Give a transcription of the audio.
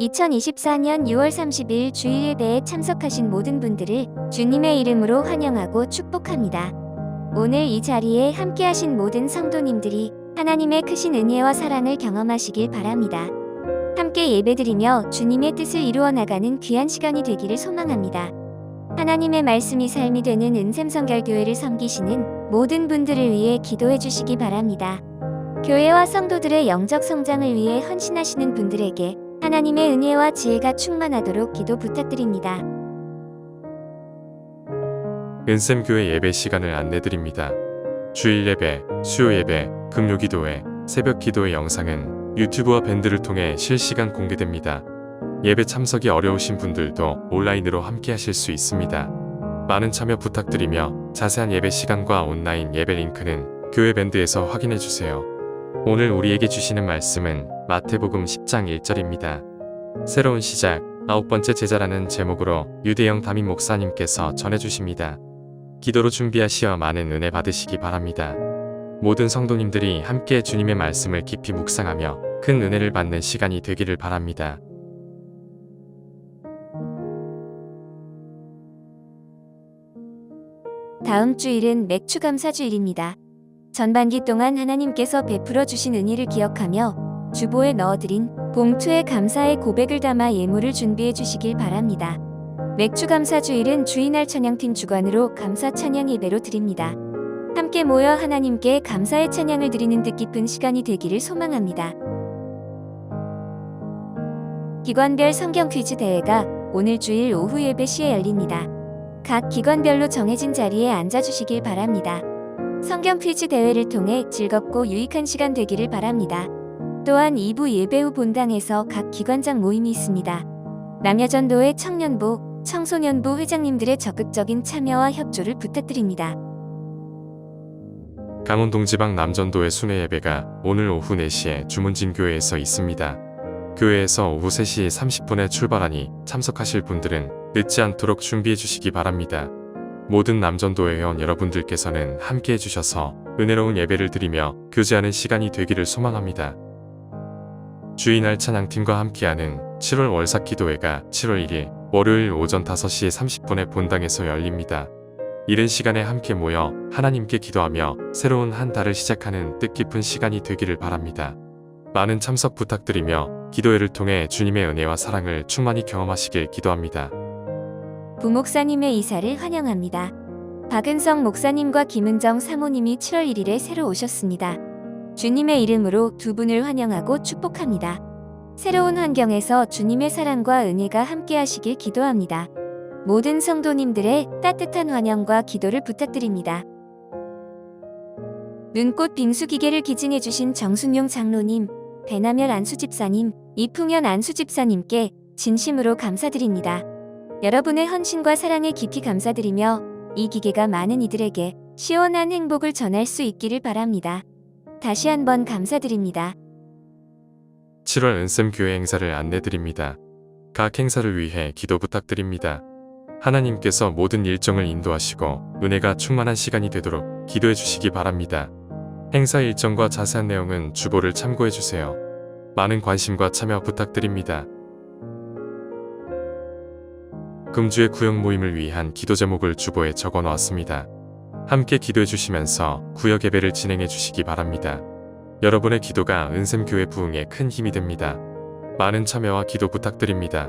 2024년 6월 30일 주일 예배에 참석하신 모든 분들을 주님의 이름으로 환영하고 축복합니다. 오늘 이 자리에 함께하신 모든 성도님들이 하나님의 크신 은혜와 사랑을 경험하시길 바랍니다. 함께 예배드리며 주님의 뜻을 이루어 나가는 귀한 시간이 되기를 소망합니다. 하나님의 말씀이 삶이 되는 은샘성결교회를 섬기시는 모든 분들을 위해 기도해 주시기 바랍니다. 교회와 성도들의 영적 성장을 위해 헌신하시는 분들에게 하나님의 은혜와 지혜가 충만하도록 기도 부탁드립니다. 은샘교회 예배 시간을 안내드립니다. 주일 예배, 수요 예배, 금요 기도회, 새벽 기도회 영상은 유튜브와 밴드를 통해 실시간 공개됩니다. 예배 참석이 어려우신 분들도 온라인으로 함께 하실 수 있습니다. 많은 참여 부탁드리며 자세한 예배 시간과 온라인 예배 링크는 교회 밴드에서 확인해 주세요. 오늘 우리에게 주시는 말씀은 마태복음 10장 1절입니다. 새로운 시작, 아홉 번째 제자라는 제목으로 유대영 담임 목사님께서 전해주십니다. 기도로 준비하시어 많은 은혜 받으시기 바랍니다. 모든 성도님들이 함께 주님의 말씀을 깊이 묵상하며 큰 은혜를 받는 시간이 되기를 바랍니다. 다음 주일은 맥주 감사 주일입니다. 전반기 동안 하나님께서 베풀어 주신 은혜를 기억하며 주보에 넣어드린 봉투에 감사의 고백을 담아 예물을 준비해 주시길 바랍니다. 맥주 감사 주일은 주인할 찬양팀 주관으로 감사 찬양 예배로 드립니다. 함께 모여 하나님께 감사의 찬양을 드리는 뜻깊은 시간이 되기를 소망합니다. 기관별 성경 퀴즈 대회가 오늘 주일 오후 예배 시에 열립니다. 각 기관별로 정해진 자리에 앉아주시길 바랍니다. 성경 퀴즈 대회를 통해 즐겁고 유익한 시간 되기를 바랍니다. 또한 2부 예배 후 본당에서 각 기관장 모임이 있습니다. 남여전도회 청년부, 청소년부 회장님들의 적극적인 참여와 협조를 부탁드립니다. 강원동지방 남전도의 순회 예배가 오늘 오후 4시에 주문진 교회에서 있습니다. 교회에서 오후 3시 30분에 출발하니 참석하실 분들은 늦지 않도록 준비해 주시기 바랍니다. 모든 남전도 회원 여러분들께서는 함께 해주셔서 은혜로운 예배를 드리며 교제하는 시간이 되기를 소망합니다. 주인할 찬양팀과 함께하는 7월 월삭 기도회가 7월 1일 월요일 오전 5시 30분에 본당에서 열립니다. 이른 시간에 함께 모여 하나님께 기도하며 새로운 한 달을 시작하는 뜻깊은 시간이 되기를 바랍니다. 많은 참석 부탁드리며 기도회를 통해 주님의 은혜와 사랑을 충만히 경험하시길 기도합니다. 부목사님의 이사를 환영합니다. 박은성 목사님과 김은정 사모님이 7월 1일에 새로 오셨습니다. 주님의 이름으로 두 분을 환영하고 축복합니다. 새로운 환경에서 주님의 사랑과 은혜가 함께 하시길 기도합니다. 모든 성도님들의 따뜻한 환영과 기도를 부탁드립니다. 눈꽃 빙수 기계를 기증해 주신 정순용 장로님, 배남열 안수집사님, 이풍현 안수집사님께 진심으로 감사드립니다. 여러분의 헌신과 사랑에 깊이 감사드리며 이 기계가 많은 이들에게 시원한 행복을 전할 수 있기를 바랍니다. 다시 한번 감사드립니다. 7월 은쌤 교회 행사를 안내드립니다. 각 행사를 위해 기도 부탁드립니다. 하나님께서 모든 일정을 인도하시고 은혜가 충만한 시간이 되도록 기도해 주시기 바랍니다. 행사 일정과 자세한 내용은 주보를 참고해 주세요. 많은 관심과 참여 부탁드립니다. 금주의 구역 모임을 위한 기도 제목을 주보에 적어 놓았습니다. 함께 기도해 주시면서 구역 예배를 진행해 주시기 바랍니다. 여러분의 기도가 은샘교회 부흥에 큰 힘이 됩니다. 많은 참여와 기도 부탁드립니다.